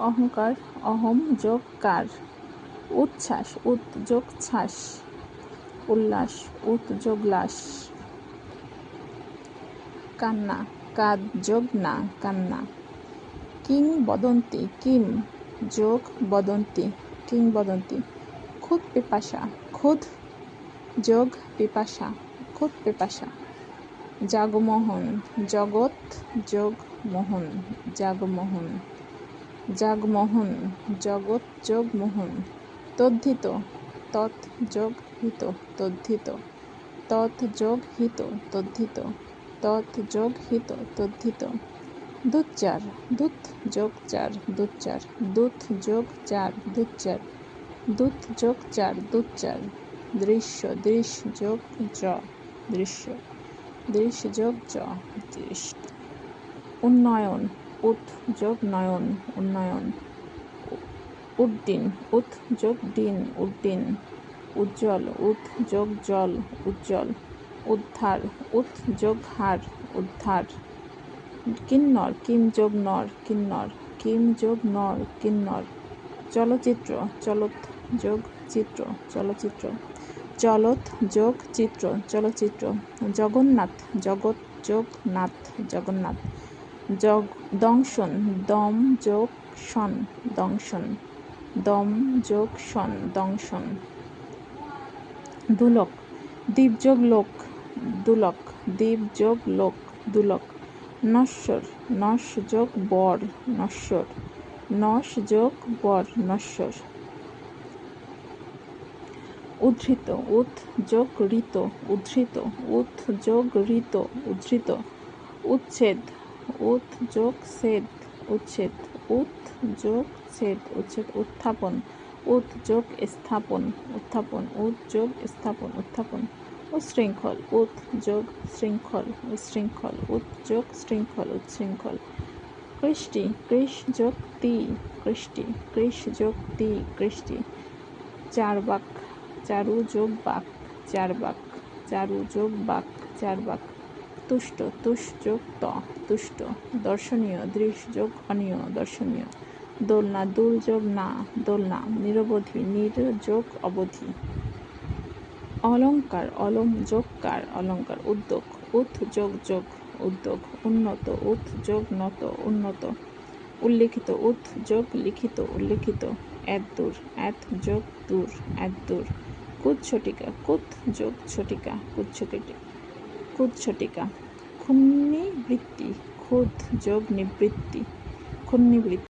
অহংকার, অহম যোগ কার? উচ্ছ্বাস উত যোগ ছাস, উল্লাস উত যোগ লাস। কান্না, কাদ যোগ না, কান্না। কিং বদন্তি, কিম যোগ বদন্তি, কিং বদন্তি। খুদ পিপাসা, খুদ যোগ পিপাসা, খুদ পিপাসা। জাগমোহন, জগৎ যোগ মোহন, জাগমোহন। জাগমোহন, জগৎ যোগ তদ্ধিত, তৎ যোগ হিত, তদ্ধিত, তৎ যোগ হিত, তদ্ধিত, তৎ যোগ হিত, তদ্ধিত, দুচ্চার দুধ যোগ চার, দুচ্চার দুধ যোগ চার, দুচ্চার দুধ যোগ চার, দুচ্চার, দৃশ্য দৃশ্য যোগ জ, দৃশ্য দৃশ্য যোগ জ, দৃশ্য, উন্নয়ন উৎ যোগ নয়ন উন্নয়ন। উদ্দিন উৎ যোগ ডিন উড্ডিন উজ্জ্বল উৎ যোগ জল উজ্জ্বল। উদ্ধার উৎ যোগ হার উদ্ধার। কিন্নর কিম যোগ নর কিন্নর। কিম যোগ নর কিন্নর। চলচ্চিত্র চলত যোগ চিত্র চলচ্চিত্র। চলত যোগ চিত্র চলচ্চিত্র। জগন্নাথ জগৎ যোগ নাথ জগন্নাথ। জগ, দংশন, দম, যোগ, সন, দংশন, দম, যোগ, সন, দংশন। দুলক, দ্বীপ, যোগ, লোক, দুলক, দ্বীপ, যোগ, লোক, দুলক। নশ্বর, নশ, যোগ, বর, নশ্বর। নশ, যোগ, বর, নশ্বর। উদ্ধৃত উৎ যোগ, ঋত, উদ্ধৃত। উৎ যোগ, ঋত, উদ্ধৃত। উচ্ছেদ উৎ যোগ ছেদ উচ্ছেদ উৎ যোগ ছেদ উচ্ছেদ, উত্থাপন উৎ যোগ স্থাপন, উত্থাপন উৎ যোগ স্থাপন, উত্থাপন উশৃঙ্খল উৎ যোগ শৃঙ্খল উশৃঙ্খল উৎ যোগ শৃঙ্খল উচ্ছৃঙ্খল কৃষ্টি কৃষ যোগ তি কৃষ্টি কৃষ যোগ তি কৃষ্টি চার বাক চারু যোগ বাক চার বাক চারু যোগ বাক চার বাক তুষ্ট তুষ যোগ ত, তুষ্ট, দর্শনীয় দৃশ যোগ অনীয়, দর্শনীয়। দোলনা দুল যোগ না, দোলনা, নিরবধি নির যোগ অবধি। অলঙ্কার অলম যোগকার অলঙ্কার উদ্যোগ উৎ যোগ যোগ উদ্যোগ, উন্নত উৎ যোগ নত, উন্নত। উল্লিখিত উৎ যোগ লিখিত, উল্লিখিত। এত দূর, এত যোগ দূর, এত দূর। কুৎছটিকা কুৎ যোগ ছটিকা কুৎছটিকা কুৎছটিকা ক্ষুণ্ণিবৃত্তি ক্ষুদ যোগ নিবৃত্তি ক্ষুণ্ণিবৃত্তি।